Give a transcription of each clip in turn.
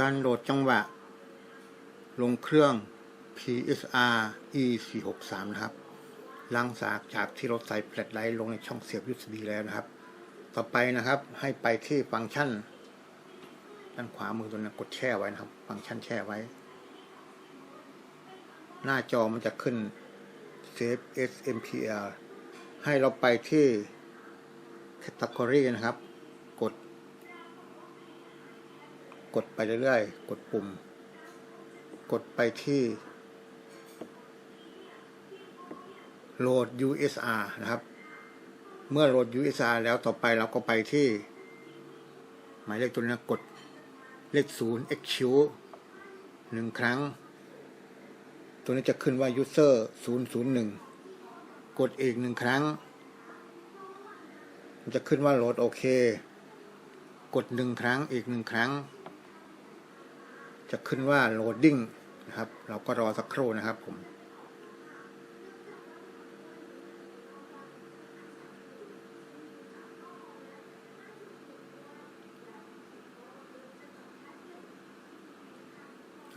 การโหลดจังหวะ ลงเครื่อง PSR E 4 6 3 นะครับหลังจากจากที่เราใส่แฟลชไลท์ลงในช่องเสียบ USB แล้วนะครับ ต่อไปนะครับให้ไปที่ฟังก์ชัน ด้านขวามือตัวนั้นกดแช่ไว้นะครับ ฟังก์ชันแช่ไว้ หน้าจอมันจะขึ้น Save SMPL ให้เราไปที่ Category นะครับ กด กดไปเรื่อยๆ กดปุ่ม กดไปที่โหลด USR นะครับ เมื่อโหลด USR แล้วต่อไปเราก็ไปที่ หมายเลขตัวนี้กดเลขศูนย์ EXQ หนึ่งครั้ง ตัวนี้จะขึ้นว่า user 001 กดอีกหนึ่งครั้ง มันจะขึ้นว่าโหลดโอเค กดหนึ่งครั้งอีกหนึ่งครั้ง จะขึ้นว่า loading นะครับ เราก็รอสักครู่นะครับผม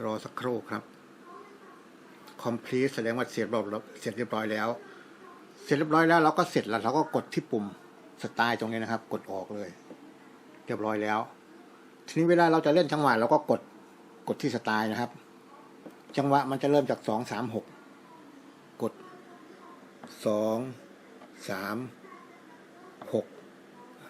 รอสักครู่ครับ complete แสดงว่าเสร็จเรียบร้อยเสร็จเรียบร้อยแล้ว เสร็จเรียบร้อยแล้วเราก็เสร็จแล้วเราก็กดที่ปุ่มสไตล์ตรงนี้นะครับ กดออกเลย เรียบร้อยแล้ว ทีนี้เวลาเราจะเล่นจังหวะเราก็กด กดที่สไตล์นะครับ จังหวะมันจะเริ่มจากสองสามหกกดสองสามหก